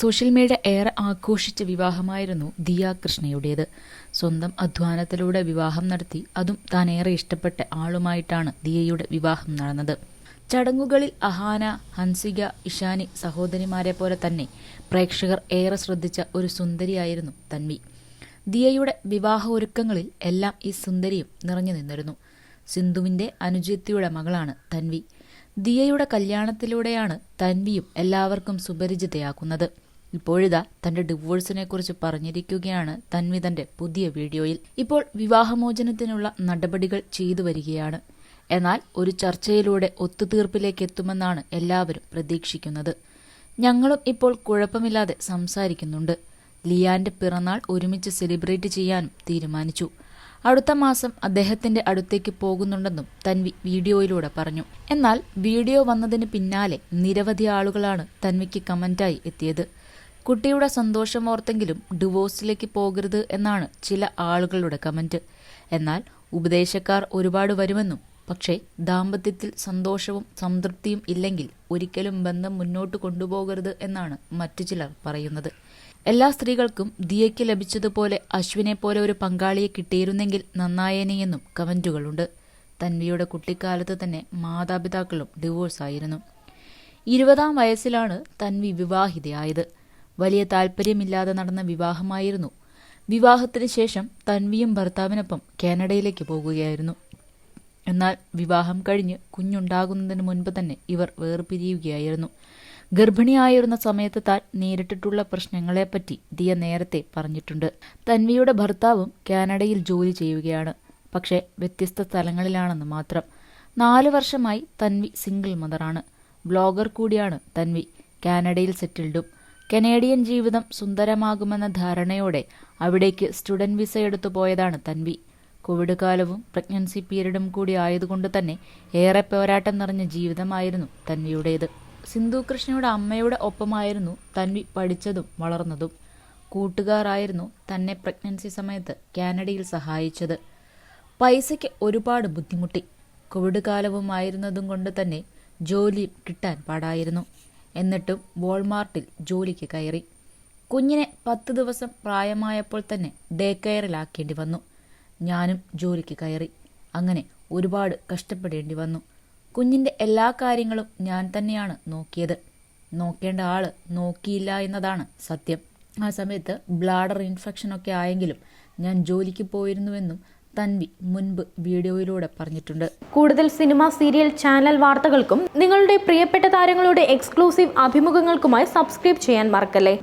Social media ഏറെ ആഘോഷിച്ച വിവാഹമായിരുന്നു ദിയ കൃഷ്ണയുടേത്. സ്വന്തം അധ്വാനത്തിലൂടെ വിവാഹം നടത്തി അതും താൻ ഏറെ ഇഷ്ടപ്പെട്ട ആളുമായിട്ടാണ് ദിയയുടെ വിവാഹം നടന്നത്. ചടങ്ങുകളിൽ അഹാന ഹൻസിക ഇഷാനി സഹോദരിമാരെ പോലെ തന്നെ പ്രേക്ഷകർ ഏറെ ശ്രദ്ധിച്ച ഒരു സുന്ദരിയായിരുന്നു തൻവി ദിയയുടെ വിവാഹ ഒരുക്കങ്ങളിൽ എല്ലാം ഈ സുന്ദരിയും നിറഞ്ഞു നിന്നിരുന്നു. സിന്ധുവിന്റെ അനുജത്തിയുടെ മകളാണ് തൻവി ദിയയുടെ കല്യാണത്തിലൂടെയാണ് തൻവിയും എല്ലാവർക്കും സുപരിചിതയാക്കുന്നത്. ഇപ്പോഴിതാ തന്റെ ഡിവോഴ്സിനെ കുറിച്ച് പറഞ്ഞിരിക്കുകയാണ് തൻവി തന്റെ പുതിയ വീഡിയോയിൽ. ഇപ്പോൾ വിവാഹമോചനത്തിനുള്ള നടപടികൾ ചെയ്തു വരികയാണ്. എന്നാൽ ഒരു ചർച്ചയിലൂടെ ഒത്തുതീർപ്പിലേക്ക് എത്തുമെന്നാണ് എല്ലാവരും പ്രതീക്ഷിക്കുന്നത്. ഞങ്ങളും ഇപ്പോൾ കുഴപ്പമില്ലാതെ സംസാരിക്കുന്നുണ്ട്. ലിയാന്റെ പിറന്നാൾ ഒരുമിച്ച് സെലിബ്രേറ്റ് ചെയ്യാനും തീരുമാനിച്ചു. അടുത്ത മാസം അദ്ദേഹത്തിന്റെ അടുത്തേക്ക് പോകുന്നുണ്ടെന്നും തൻവി വീഡിയോയിലൂടെ പറഞ്ഞു. എന്നാൽ വീഡിയോ വന്നതിന് പിന്നാലെ നിരവധി ആളുകളാണ് തൻവിക്ക് കമന്റായി എത്തിയത്. കുട്ടിയുടെ സന്തോഷം ഓർത്തെങ്കിലും ഡിവോഴ്സിലേക്ക് പോകരുത് എന്നാണ് ചില ആളുകളുടെ കമന്റ്. എന്നാൽ ഉപദേശക്കാർ ഒരുപാട് വരുമെന്നും പക്ഷേ ദാമ്പത്യത്തിൽ സന്തോഷവും സംതൃപ്തിയും ഇല്ലെങ്കിൽ ഒരിക്കലും ബന്ധം മുന്നോട്ട് കൊണ്ടുപോകരുത് എന്നാണ് മറ്റു ചിലർ പറയുന്നത്. എല്ലാ സ്ത്രീകൾക്കും ദിയയ്ക്ക് ലഭിച്ചതുപോലെ അശ്വിനെ പോലെ ഒരു പങ്കാളിയെ കിട്ടിയിരുന്നെങ്കിൽ നന്നായേനെയെന്നും കമന്റുകളുണ്ട്. തൻവിയുടെ കുട്ടിക്കാലത്ത് തന്നെ മാതാപിതാക്കളും ഡിവോഴ്സായിരുന്നു. ഇരുപതാം വയസ്സിലാണ് തൻവി വിവാഹിതയായത്. വലിയ താല്പര്യമില്ലാതെ നടന്ന വിവാഹമായിരുന്നു. വിവാഹത്തിന് ശേഷം തൻവിയും ഭർത്താവിനൊപ്പം കാനഡയിലേക്ക് പോകുകയായിരുന്നു. എന്നാൽ വിവാഹം കഴിഞ്ഞ് കുഞ്ഞുണ്ടാകുന്നതിന് മുൻപ് തന്നെ ഇവർ വേർപിരിയുകയായിരുന്നു. ഗർഭിണിയായിരുന്ന സമയത്ത് താൻ നേരിട്ടിട്ടുള്ള പ്രശ്നങ്ങളെപ്പറ്റി ദിയ നേരത്തെ പറഞ്ഞിട്ടുണ്ട്. തൻവിയുടെ ഭർത്താവും കാനഡയിൽ ജോലി ചെയ്യുകയാണ്. പക്ഷേ വ്യത്യസ്ത സ്ഥലങ്ങളിലാണെന്ന് മാത്രം. നാല് വർഷമായി തൻവി സിംഗിൾ മദറാണ്. ബ്ലോഗർ കൂടിയാണ് തൻവി. കാനഡയിൽ സെറ്റിൽഡും. കനേഡിയൻ ജീവിതം സുന്ദരമാകുമെന്ന ധാരണയോടെ അവിടേക്ക് സ്റ്റുഡന്റ് വിസ എടുത്തു പോയതാണ് തൻവി. കോവിഡ് കാലവും പ്രഗ്നൻസി പീരീഡും കൂടി ആയതുകൊണ്ട് തന്നെ ഏറെ പോരാട്ടം നിറഞ്ഞ ജീവിതമായിരുന്നു തൻവിയുടേത്. സിന്ധു കൃഷ്ണയുടെ അമ്മയുടെ ഒപ്പമായിരുന്നു തൻവി പഠിച്ചതും വളർന്നതും. കൂട്ടുകാരായിരുന്നു തന്നെ പ്രഗ്നൻസി സമയത്ത് കാനഡയിൽ സഹായിച്ചത്. പൈസയ്ക്ക് ഒരുപാട് ബുദ്ധിമുട്ടി. കോവിഡ് കാലവുമായിരുന്നതും കൊണ്ട് തന്നെ ജോലിയും കിട്ടാൻ പാടായിരുന്നു. എന്നിട്ടും വോൾമാർട്ടിൽ ജോലിക്ക് കയറി. കുഞ്ഞിനെ പത്ത് ദിവസം പ്രായമായപ്പോൾ തന്നെ ഡേ കെയറിലാക്കേണ്ടി വന്നു. ഞാനും ജോലിക്ക് കയറി. അങ്ങനെ ഒരുപാട് കഷ്ടപ്പെടേണ്ടി വന്നു. കുഞ്ഞിന്റെ എല്ലാ കാര്യങ്ങളും ഞാൻ തന്നെയാണ് നോക്കിയത്. നോക്കേണ്ട ആൾ നോക്കിയില്ല എന്നതാണ് സത്യം. ആ സമയത്ത് ബ്ലാഡർ ഇൻഫെക്ഷൻ ഒക്കെ ആയെങ്കിലും ഞാൻ ജോലിക്ക് പോയിരുന്നുവെന്നും തൻവി മുൻപ് വീഡിയോയിലൂടെ പറഞ്ഞിട്ടുണ്ട്. കൂടുതൽ സിനിമ സീരിയൽ ചാനൽ വാർത്തകൾക്കും നിങ്ങളുടെ പ്രിയപ്പെട്ട താരങ്ങളുടെ എക്സ്ക്ലൂസീവ് അഭിമുഖങ്ങൾക്കുമായി സബ്സ്ക്രൈബ് ചെയ്യാൻ മറക്കല്ലേ?